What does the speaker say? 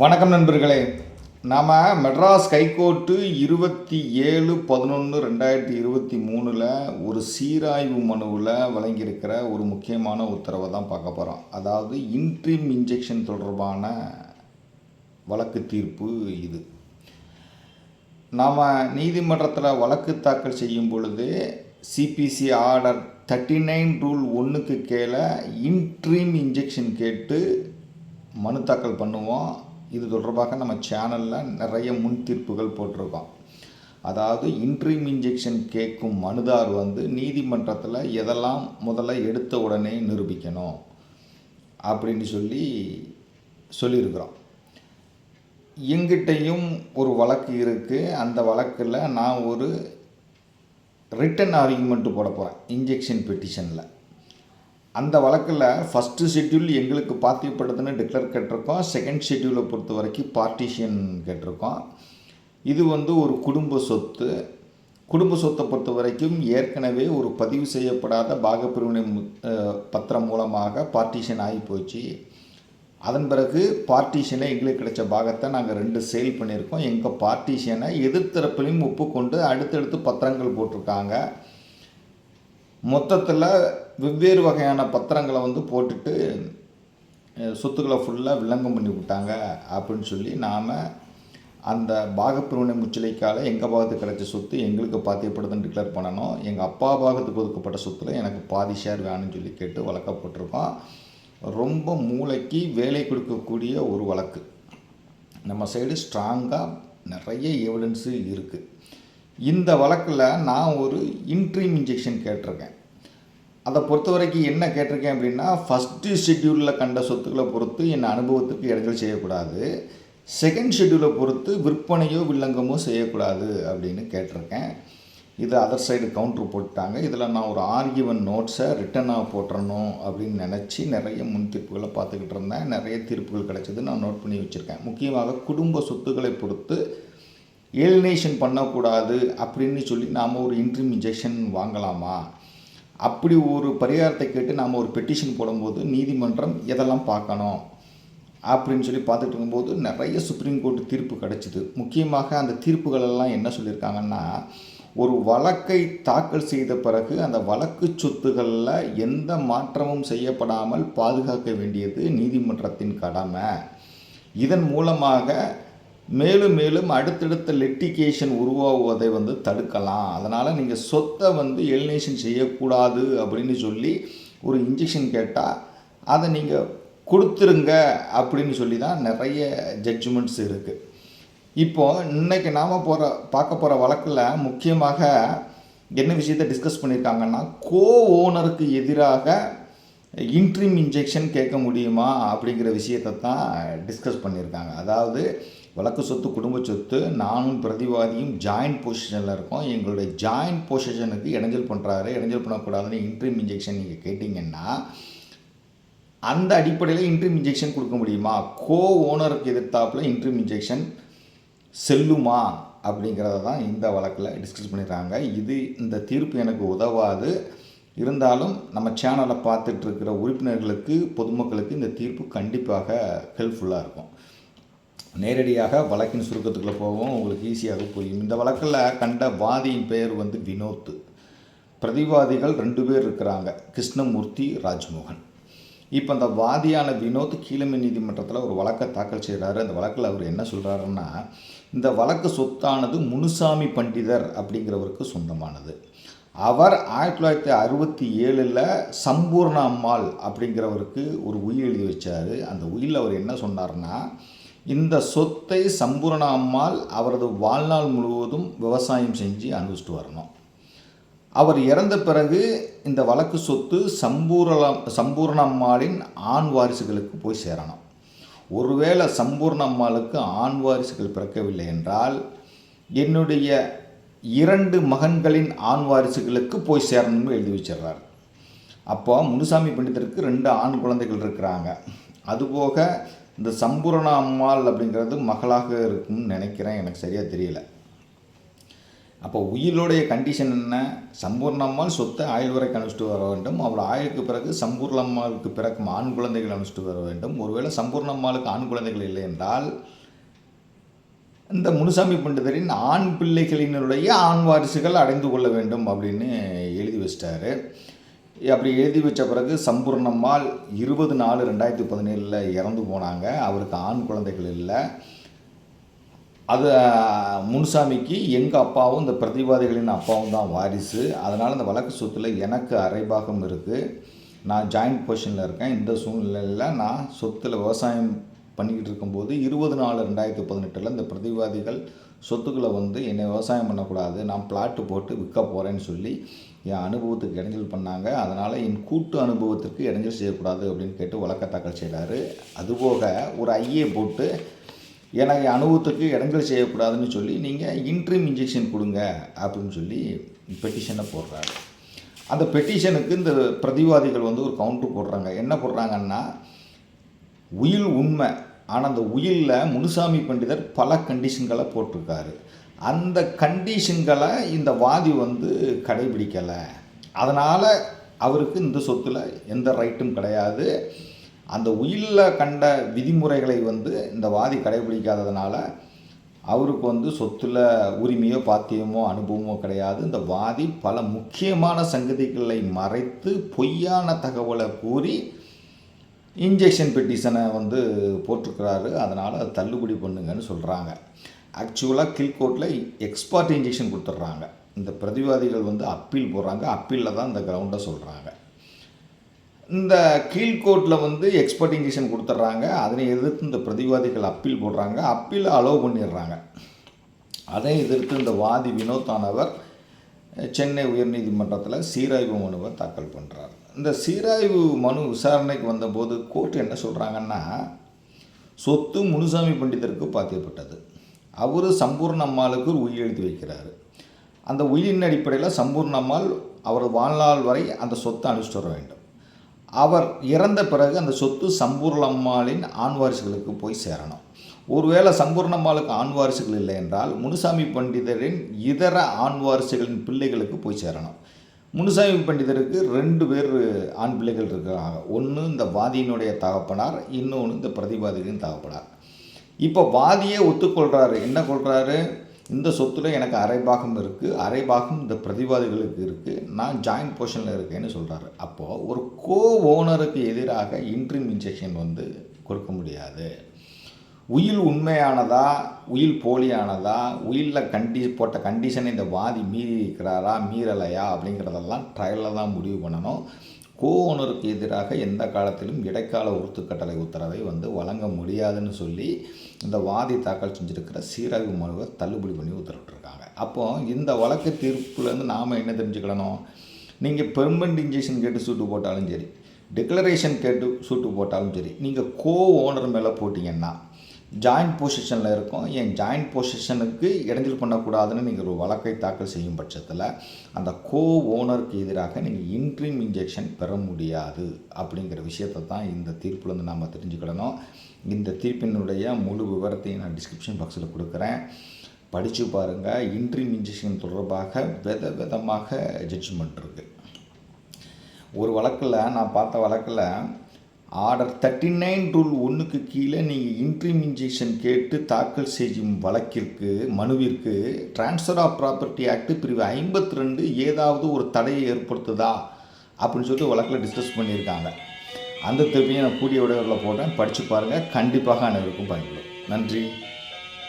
வணக்கம் நண்பர்களே. நாம் மெட்ராஸ் ஹைகோர்ட்டு இருபத்தி ஏழு பதினொன்று ரெண்டாயிரத்தி இருபத்தி மூணில் ஒரு சீராய்வு மனுவில் வழங்கியிருக்கிற ஒரு முக்கியமான உத்தரவை தான் பார்க்க போகிறோம் அதாவது இன்ட்ரீம் இன்ஜெக்ஷன் தொடர்பான வழக்கு தீர்ப்பு இது. நாம் நீதிமன்றத்தில் வழக்கு தாக்கல் செய்யும் பொழுது CPC order thirty nine rule ஒன்றுக்கு கீழே இன்ட்ரீம் இன்ஜெக்ஷன் கேட்டு மனு தாக்கல் பண்ணுவோம். இது தொடர்பாக நம்ம சேனலில் நிறைய முன் தீர்ப்புகள் போட்டிருக்கோம். அதாவது இன்ட்ரீம் இன்ஜெக்ஷன் கேட்கும் மனுதார் வந்து நீதிமன்றத்தில் எதெல்லாம் முதல்ல எடுத்த உடனே நிரூபிக்கணும் அப்படின்னு சொல்லி சொல்லியிருக்கிறோம். எங்கிட்டையும் ஒரு வழக்கு இருக்குது அந்த வழக்கில் நான் ஒரு ரிட்டன் ஆர்கியூமெண்ட்டு போட போகிறேன் இன்ஜெக்ஷன் பெட்டிஷனில் அந்த வழக்கில் ஃபஸ்ட்டு ஷெட்யூல் எங்களுக்கு பாத்தியப்படுதுன்னு டிக்ளேர் கேட்டிருக்கோம். செகண்ட் ஷெட்யூலை பொறுத்த வரைக்கும் பார்ட்டிஷியன் கேட்டிருக்கோம். இது வந்து ஒரு குடும்ப சொத்து. குடும்ப சொத்தை பொறுத்த வரைக்கும் ஏற்கனவே ஒரு பதிவு செய்யப்படாத பாகப்பிரிவினை பத்திரம் மூலமாக பார்ட்டிஷன் ஆகி போச்சு. அதன் பிறகு பார்ட்டிஷனை எங்களுக்கு கிடைச்ச பாகத்தை நாங்கள் ரெண்டு சேல் பண்ணியிருக்கோம். எங்கள் பார்ட்டிஷனை எதிர்த்தரப்பிலையும் ஒப்புக்கொண்டு அடுத்தடுத்து பத்திரங்கள் போட்டிருக்காங்க. மொத்தத்தில் வெவ்வேறு வகையான பத்திரங்களை வந்து போட்டுட்டு சொத்துக்களை ஃபுல்லாக வில்லங்கம் பண்ணி விட்டாங்க அப்படின்னு சொல்லி நாம் அந்த பாகப்பிரிவினை முச்சலைக்கால எங்கள் பாகத்துக்கு கிடைச்ச சொத்து எங்களுக்கு பாத்தியப்படுதுன்னு டிக்ளேர் பண்ணணும். எங்கள் அப்பா பாகத்துக்கு ஒதுக்கப்பட்ட சொத்தில் எனக்கு பாதி ஷேர் வேணும்னு சொல்லி கேட்டு வழக்க போட்டிருக்கோம். ரொம்ப மூளைக்கு வேலை கொடுக்கக்கூடிய ஒரு வழக்கு. நம்ம சைடு ஸ்ட்ராங்காக நிறைய எவிடன்ஸு இருக்குது இந்த வழக்கில் நான் ஒரு இன்ட்ரீம் இன்ஜெக்ஷன் கேட்டிருக்கேன். அதை பொறுத்த வரைக்கும் என்ன கேட்டிருக்கேன் அப்படின்னா ஃபஸ்ட்டு ஷெட்யூலில் கண்ட சொத்துக்களை பொறுத்து என் அனுபவத்துக்கு இடைஞ்சல் செய்யக்கூடாது. செகண்ட் ஷெட்யூலை பொறுத்து விற்பனையோ வில்லங்கமோ செய்யக்கூடாது அப்படின்னு கேட்டிருக்கேன். இது அதர் சைடு கவுண்ட்ரு போட்டாங்க இதில் நான் ஒரு ஆர்கியூவன் நோட்ஸை ரிட்டனாக போட்டுறணும் அப்படின்னு நினச்சி நிறைய முன் தீர்ப்புகளை பார்த்துக்கிட்டு இருந்தேன். நிறைய தீர்ப்புகள் கிடைச்சது நான் நோட் பண்ணி வச்சுருக்கேன். முக்கியமாக குடும்ப சொத்துக்களை பொறுத்து ஏலினேஷன் பண்ணக்கூடாது அப்படின்னு சொல்லி நாம் ஒரு இன்ட்ரீம் இன்ஜெக்ஷன் வாங்கலாமா? அப்படி ஒரு பரிகாரத்தை கேட்டு நாம் ஒரு பெட்டிஷன் போடும்போது நீதிமன்றம் எதெல்லாம் பார்க்கணும்? அப்படின்னு சொல்லி பார்த்துட்டு இருக்கும்போது நிறைய சுப்ரீம் கோர்ட் தீர்ப்பு கிடச்சிது. முக்கியமாக அந்த தீர்ப்புகளெல்லாம் என்ன சொல்லியிருக்காங்கன்னா ஒரு வழக்கை தாக்கல் செய்த பிறகு அந்த வழக்கு சொத்துக்களில் எந்த மாற்றமும் செய்யப்படாமல் பாதுகாக்க வேண்டியது நீதிமன்றத்தின் கடமை. இதன் மூலமாக மேலும் மேலும் அடுத்தடுத்த லெட்டிகேஷன் உருவாகுவதை வந்து தடுக்கலாம். அதனால் நீங்கள் சொத்தை வந்து எலினேஷன் செய்யக்கூடாது அப்படின்னு சொல்லி ஒரு இன்ஜெக்ஷன் கேட்டால் அதை நீங்கள் கொடுத்துருங்க அப்படின்னு சொல்லி தான் நிறைய ஜட்ஜ்மெண்ட்ஸ் இருக்குது இப்போ இன்னைக்கு நாம் போகிற பார்க்க போகிற வழக்கில் முக்கியமாக என்ன விஷயத்தை டிஸ்கஸ் பண்ணியிருக்காங்கன்னா கோ ஓனருக்கு எதிராக இன்ட்ரீம் இன்ஜெக்ஷன் கேட்க முடியுமா அப்படிங்கிற விஷயத்தை தான் டிஸ்கஸ் பண்ணியிருக்காங்க அதாவது வழக்கு சொத்து குடும்ப சொத்து நானும் பிரதிவாதியும் ஜாயிண்ட் பொசிஷனில் இருக்கோம். எங்களுடைய ஜாயிண்ட் பொசிஷனுக்கு இடைஞ்சல் பண்ணுறாரு இடைஞ்சல் பண்ணக்கூடாதுன்னு இன்ட்ரீம் இன்ஜெக்ஷன் நீங்கள் கேட்டிங்கன்னா அந்த அடிப்படையில் இன்ட்ரீம் இன்ஜெக்ஷன் கொடுக்க முடியுமா? கோ ஓனருக்கு எதிர்த்தாப்பில் இன்ட்ரீம் இன்ஜெக்ஷன் செல்லுமா? அப்படிங்கிறத தான் இந்த வழக்கில் டிஸ்கஸ் பண்ணிடுறாங்க இது இந்த தீர்ப்பு எனக்கு உதவாது. இருந்தாலும் நம்ம சேனலை பார்த்துட்டு இருக்கிற உறுப்பினர்களுக்கு பொதுமக்களுக்கு இந்த தீர்ப்பு கண்டிப்பாக ஹெல்ப்ஃபுல்லாக இருக்கும். நேரடியாக வழக்கின் சுருக்கத்துக்குள்ளே போவோம் உங்களுக்கு ஈஸியாக புரியும். இந்த வழக்கில் கண்ட வாதியின் பெயர் வந்து வினோத் பிரதிவாதிகள் ரெண்டு பேர் இருக்கிறாங்க. கிருஷ்ணமூர்த்தி ராஜ்மோகன். இப்போ அந்த வாதியான வினோத் கீழமை நீதிமன்றத்தில் ஒரு வழக்கை தாக்கல் செய்கிறாரு அந்த வழக்கில் அவர் என்ன சொல்கிறாருன்னா இந்த வழக்கு சொத்தானது முனுசாமி பண்டிதர் அப்படிங்கிறவருக்கு சொந்தமானது. அவர் ஆயிரத்தி தொள்ளாயிரத்தி அறுபத்தி ஏழில் சம்பூர்ண அம்மாள் அப்படிங்கிறவருக்கு ஒரு உயில் எழுதி வச்சார். அந்த உயிலில் அவர் என்ன சொன்னார்னா இந்த சொத்தை சம்பூர்ண அம்மாள் அவரது வாழ்நாள் முழுவதும் விவசாயம் செஞ்சு அனுபவிச்சுட்டு வரணும். அவர் இறந்த பிறகு இந்த வழக்கு சொத்து சம்பூர்ண சம்பூர்ண அம்மாளின் ஆண் வாரிசுகளுக்கு போய் சேரணும். ஒருவேளை சம்பூர்ண அம்மாளுக்கு ஆண் வாரிசுகள் பிறக்கவில்லை என்றால் என்னுடைய இரண்டு மகன்களின் ஆண் வாரிசுகளுக்கு போய் சேரணும்னு எழுதி வச்சிடுறாரு. அப்போ முனுசாமி பண்டிதருக்கு ரெண்டு ஆண் குழந்தைகள் இருக்கிறாங்க. அதுபோக இந்த சம்பூரண அம்மாள் அப்படிங்கிறது மகளாக இருக்கும்னு நினைக்கிறேன். எனக்கு சரியாக தெரியல. அப்போ உயிலுடைய கண்டிஷன் என்ன? சம்பூர்ணம்மாள் சொத்தை ஆயுள் வரைக்கும் அனுப்பிச்சிட்டு வர வேண்டும். அவள் ஆயுளுக்கு பிறகு சம்பூர்ணம்மாளுக்கு பிறக்கும் ஆண் குழந்தைகள் அனுப்பிச்சிட்டு வர வேண்டும். ஒருவேளை சம்பூர்ணம்மாளுக்கு ஆண் குழந்தைகள் இல்லை என்றால் இந்த முனுசாமி பண்டிதரின் ஆண் பிள்ளைகளினுடைய ஆண் வாரிசுகள் அடைந்து கொள்ள வேண்டும் அப்படின்னு எழுதி வச்சிட்டாரு. அப்படி எழுதி வச்ச பிறகு சம்பூர்ணம்மாள் இருபது நாலு ரெண்டாயிரத்தி பதினேழில் இறந்து போனாங்க. அவருக்கு ஆண் குழந்தைகள் இல்லை. அது முன்சாமிக்கு முனுசாமிக்கு எங்கள் அப்பாவும் இந்த பிரதிவாதிகளின் அப்பாவும் தான் வாரிசு. அதனால் இந்த வழக்கு சொத்தில் எனக்கு அரைபாகம் இருக்குது நான் ஜாயிண்ட் பொசிஷனில் இருக்கேன். இந்த சூழ்நிலையில் நான் சொத்தில் விவசாயம் பண்ணிக்கிட்டு இருக்கும்போது இருபது நாலு ரெண்டாயிரத்தி பதினெட்டில் இந்த பிரதிவாதிகள் சொத்துக்களை வந்து என்னை விவசாயம் பண்ணக்கூடாது. நான் பிளாட்டு போட்டு விற்க போகிறேன்னு சொல்லி என் அனுபவத்துக்கு இடைஞ்சல் பண்ணாங்க. அதனால் என் கூட்டு அனுபவத்திற்கு இடைஞ்சல் செய்யக்கூடாது அப்படின்னு கேட்டு வழக்க தாக்கல் செய்கிறாரு அதுபோக ஒரு ஐயே போட்டு எனக்கு அனுபவத்துக்கு இடைஞ்சல் செய்யக்கூடாதுன்னு சொல்லி நீங்கள் இன்ட்ரீம் இன்ஜெக்ஷன் கொடுங்க அப்படின்னு சொல்லி பெட்டிஷனை போடுறாரு. அந்த பெட்டிஷனுக்கு இந்த பிரதிவாதிகள் வந்து ஒரு கவுண்டர் போடுறாங்க. என்ன போடுறாங்கன்னா உயில் உண்மை. ஆனால் அந்த உயிலில் முனுசாமி பண்டிதர் பல கண்டிஷன்களை போட்டிருக்காரு. அந்த கண்டிஷன்களை இந்த வாதி வந்து கடைபிடிக்கலை. அதனால் அவருக்கு இந்த சொத்தில் எந்த ரைட்டும் கிடையாது. அந்த உயிலில் கண்ட விதிமுறைகளை வந்து இந்த வாதி கடைபிடிக்காததுனால அவருக்கு வந்து சொத்தில் உரிமையோ பாத்தியமோ அனுபவமோ கிடையாது. இந்த வாதி பல முக்கியமான சங்கதிகளை மறைத்து பொய்யான தகவலை கூறி இன்ஜெக்ஷன் பெட்டிஷனை வந்து போட்டிருக்கிறாரு. அதனால் தள்ளுபடி பண்ணுங்கன்னு சொல்கிறாங்க ஆக்சுவலாக கில்கோட்டில் எக்ஸ்பர்ட் இன்ஜெக்ஷன் கொடுத்துட்றாங்க இந்த பிரதிவாதிகள் வந்து அப்பீல் போடுறாங்க. அப்பீலில் தான் இந்த கிரவுண்டை சொல்கிறாங்க இந்த கீழ்கோர்ட்டில் வந்து எக்ஸ்பர்ட் இன்ஜெக்ஷன் கொடுத்துட்றாங்க அதனை எதிர்த்து இந்த பிரதிவாதிகள் அப்பீல் போடுறாங்க. அப்பீல் அலோவ் பண்ணிடுறாங்க அதை எதிர்த்து இந்த வாதி வினோத்தானவர் சென்னை உயர்நீதிமன்றத்தில் சீராய்வு மனுவை தாக்கல் பண்ணுறார் இந்த சீராய்வு மனு விசாரணைக்கு வந்தபோது கோர்ட் என்ன சொல்கிறாங்கன்னா சொத்து முனுசாமி பண்டிதருக்கு பாத்தியப்பட்டது. அவர் சம்பூர்ண அம்மாளுக்கு ஒரு உயிர் எழுதி வைக்கிறார். அந்த உயிரின் அடிப்படையில் சம்பூர்ண அம்மாள் அவர் வாழ்நாள் வரை அந்த சொத்தை அனுப்பிச்சிட்டு வர வேண்டும். அவர் இறந்த பிறகு அந்த சொத்து சம்பூர்ண அம்மாளின் ஆண் வாரிசுகளுக்கு போய் சேரணும். ஒருவேளை சம்பூர்ணம்மாளுக்கு ஆண் வாரிசுகள் இல்லை என்றால் முனுசாமி பண்டிதரின் இதர ஆண் வாரிசுகளின் பிள்ளைகளுக்கு போய் சேரணும். முனுசாமி பண்டிதருக்கு ரெண்டு பேர் ஆண் பிள்ளைகள் இருக்கிறாங்க ஒன்று இந்த வாதியினுடைய தகப்பனார் இன்னொன்று இந்த பிரதிவாதிகளின் தகப்பனார். இப்போ வாதியே ஒத்துக்கொள்கிறாரு என்ன கொள்கிறாரு இந்த சொத்துல எனக்கு அரைபாகம் இருக்குது அரைபாகம் இந்த பிரதிவாதிகளுக்கு இருக்குது நான் ஜாயிண்ட் பொசிஷனில் இருக்கேன்னு சொல்கிறாரு அப்போது ஒரு கோ ஓனருக்கு எதிராக இன்ட்ரிம் இன்ஜெக்ஷன் வந்து கொடுக்க முடியாது. உயில் உண்மையானதா? உயில் போலியானதா? உயிலில் கண்டி போட்ட கண்டிஷனை இந்த வாதி மீறி இருக்கிறாரா மீறலையா? அப்படிங்கிறதெல்லாம் ட்ரையலில் தான் முடிவு பண்ணணும். கோ ஓனருக்கு எதிராக எந்த காலத்திலும் இடைக்கால உறுத்துக்கட்டளை உத்தரவை வந்து வழங்க முடியாதுன்னு சொல்லி இந்த வாதி தாக்கல் செஞ்சுருக்கிற சீராய்வு மனுவை தள்ளுபடி பண்ணி உத்தரவிட்டிருக்காங்க. அப்போ இந்த வழக்கு தீர்ப்புலேருந்து நாம் என்ன தெரிஞ்சுக்கணும் நீங்கள் பெர்மனண்ட் இன்ஜெக்ஷன் கேட்டு சூட்டு போட்டாலும் சரி டிக்ளரேஷன் கேட்டு சூட்டு போட்டாலும் சரி நீங்கள் கோ ஓனர் மேலே போட்டிங்கன்னா ஜாயிண்ட் பொசிஷனில் இருக்கும். என் ஜாயிண்ட் பொசிஷனுக்கு இடைஞ்சல் பண்ணக்கூடாதுன்னு நீங்கள் ஒரு வழக்கை தாக்கல் செய்யும் பட்சத்தில் அந்த கோ ஓனருக்கு எதிராக நீங்கள் இன்ட்ரீம் இன்ஜெக்ஷன் பெற முடியாது அப்படிங்கிற விஷயத்தை தான் இந்த தீர்ப்புலேருந்து நாம் தெரிஞ்சுக்கிடணும். இந்த தீர்ப்பினுடைய முழு விவரத்தையும் நான் டிஸ்கிரிப்ஷன் பாக்ஸில் கொடுக்குறேன். படித்து பாருங்கள் இன்ட்ரீம் இன்ஜெக்ஷன் தொடர்பாக வித விதமாக ஜட்ஜ்மெண்ட் இருக்குது ஒரு வழக்கில் நான் பார்த்த வழக்கில் ஆர்டர் தேர்ட்டி நைன் ரூல் ஒன்றுக்கு கீழே நீங்கள் இன்ட்ரீம் இன்ஜெக்ஷன் கேட்டு தாக்கல் செய்யும் வழக்கிற்கு மனுவிற்கு ட்ரான்ஸ்ஃபர் ஆஃப் ப்ராப்பர்ட்டி ஆக்ட் பிரிவு ஐம்பத்தி ரெண்டு ஏதாவது ஒரு தடையை ஏற்படுத்துதா? அப்படின்னு சொல்லிட்டு வழக்கில் டிஸ்கஸ் பண்ணியிருக்காங்க. அந்த திருப்பியும் நான் கூடிய விடைகளில் போட்டேன் படித்து பாருங்கள் கண்டிப்பாக அனைவருக்கும் பயன்படும். நன்றி.